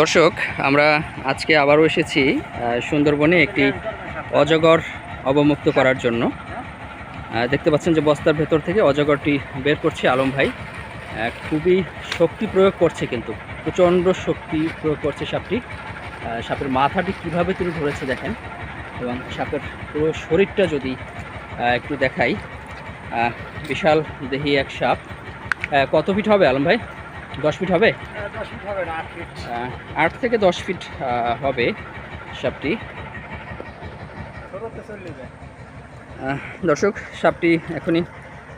দর্শক, আমরা আজকে আবারও এসেছি সুন্দরবনে একটি অজগর অবমুক্ত করার জন্য। দেখতে পাচ্ছেন যে বস্তার ভেতর থেকে অজগরটি বের করছে আলম ভাই। খুবই শক্তি প্রয়োগ করছে কিন্তু, প্রচণ্ড শক্তি প্রয়োগ করছে সাপটি। সাপের মাথাটি কীভাবে তিনি ধরেছে দেখেন, এবং সাপের পুরো শরীরটা যদি একটু দেখাই। বিশাল দেহি এক সাপ। কত ফিট হবে আলম ভাই? দশ ফিট হবে? আট থেকে দশ ফিট হবে সাপটি। দর্শক সাপটি এখনই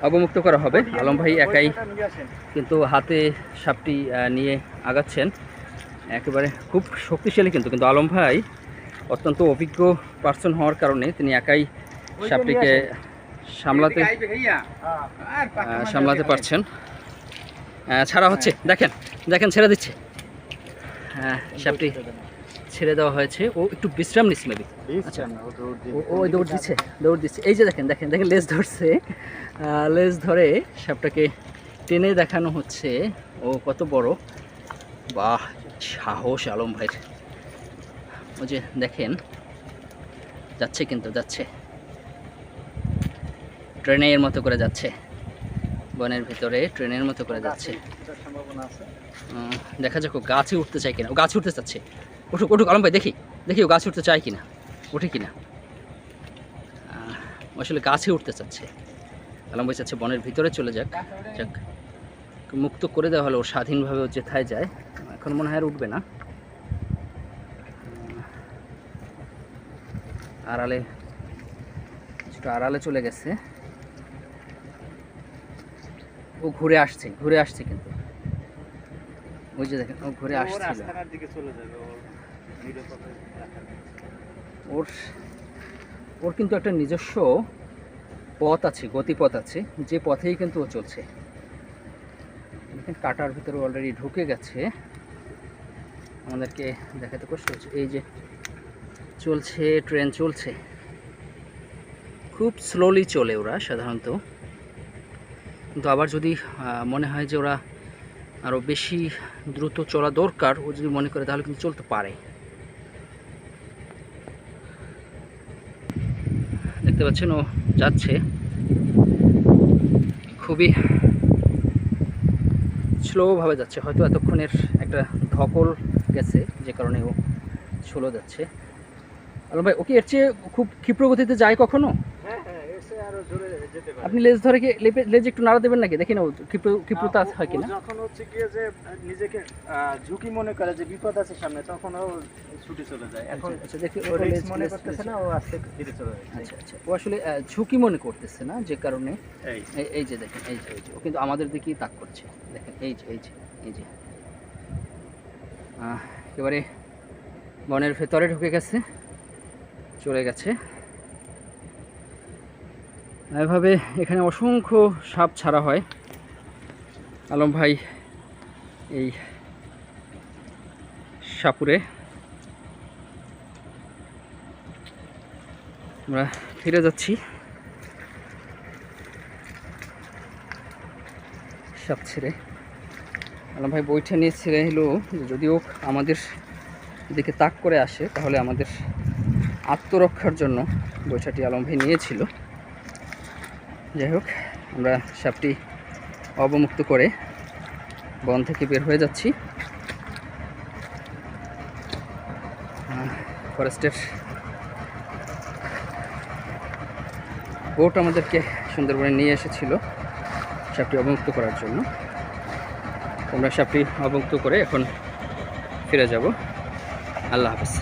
অবমুক্ত করা হবে। আলম ভাই একাই কিন্তু হাতে সাপটি নিয়ে আগাচ্ছেন। একেবারে খুব শক্তিশালী কিন্তু কিন্তু আলম ভাই অত্যন্ত অভিজ্ঞ পার্সন হওয়ার কারণে তিনি একাই সাপটিকে সামলাতে সামলাতে পারছেন। ছাড়া হচ্ছে। দেখেন দেখেন ছেড়ে দিচ্ছে। হ্যাঁ সাপটি ছেড়ে দেওয়া হয়েছে। ও একটু বিশ্রাম নিচ্ছে মেবি আচ্ছা ও- দৌড় দিচ্ছে দৌড় দিচ্ছে। এই যে দেখেন দেখেন দেখেন লেজ ধরছে। লেজ ধরে সাপটাকে টেনে দেখানো হচ্ছে। ও কত বড়। বাহ সাহস আলম ভাইয়ের ও যে দেখেন যাচ্ছে কিন্তু যাচ্ছে। ট্রেনের মতো করে যাচ্ছে। বনের ভিতরে ট্রেনের মতো করে যাচ্ছে। দেখা যাক ও গাছে উঠতে চায় কিনা। ও গাছে উঠতে চাচ্ছে। উঠুক উঠুক, আলম ভাই, দেখি দেখি ও গাছে উঠতে চায় কিনা। ওঠে কিনা। আসলে গাছে উঠতে চাচ্ছে। আলম ভাই চাচ্ছে বনের ভিতরে চলে যাক। যাক, মুক্ত করে দেওয়া হলো, ও স্বাধীনভাবে ও যেথায় যায়। এখন মনে হয় আর উঠবে না। আড়ালে একটু আড়ালে চলে গেছে। ও ঘুরে আসছে ঘুরে আসছে কিন্তু। ওই যে দেখেন ও ঘুরে আসছিল। ওর ওর কিন্তু একটা নিজস্ব পথ আছে গতিপথ আছে যে পথেই কিন্তু ও চলছে। দেখেন কাটার ভিতরে অলরেডি ঢুকে গেছে। আমাদেরকে দেখাতে কষ্ট হচ্ছে। এই যে চলছে ট্রেন চলছে। খুব স্লোলি চলে ওরা সাধারণত। কিন্তু আবার যদি মনে হয় যে ওরা আরও বেশি দ্রুত চলা দরকার, ও যদি মনে করে তাহলে কিন্তু চলতে পারে। দেখতে পাচ্ছেন ও যাচ্ছে। খুবই স্লোভাবে যাচ্ছে, হয়তো এতক্ষণের একটা ধকল গেছে, যে কারণে ও স্লো যাচ্ছে। আলম ভাই ওকে এর চেয়ে খুব ক্ষিপ্র গতিতে যায় কখনো? আপনি লেজ ধরে কি লেজ একটু নাড়া দেবেন নাকি? দেখি না ক্ষিপ্রতা হ্যাঁ, কিনা? যখন হচ্ছে গিয়ে যে নিজেকে ঝুঁকি মনে করে যে বিপদ আছে সামনে তখন ও ছুটে চলে যায়। এখন আচ্ছা, আচ্ছা দেখি ও লেজ- মনে করতেছে না ও আস্তে ধীরে চলে যাচ্ছে। আচ্ছা আচ্ছা ও আসলে ঝুঁকি মনে করতেছে না যে কারণে? এই। যে দেখেন এই যে এই যে ও কিন্তু আমাদের দিকেই তাক করছে। দেখেন এই যে এই যে এই যে। আহ, একেবারে বনের ভেতরে ঢুকে গেছে চলে গেছে। এভাবে এখানে অসংখ্য সাপ ছাড়া হয়। আলম ভাই এই সাপুরে। আমরা ফিরে যাচ্ছি। সাপ ছেড়ে। আলম ভাই বইটা নিয়ে ছেড়ে এলো যদিও আমাদের দিকে তাক করে আসে, তাহলে আমাদের আত্মরক্ষার জন্য বৈঠাটি আলম ভাই নিয়েছিল। যাই হোক, আমরা সাপটি অবমুক্ত করে বন থেকে বের হয়ে যাচ্ছি। ফরেস্টের বোট আমাদেরকে সুন্দরবনে নিয়ে এসেছিল সাপটি অবমুক্ত করার জন্য। আমরা সাপটি অবমুক্ত করে এখন ফিরে যাব। আল্লাহ হাফেজ।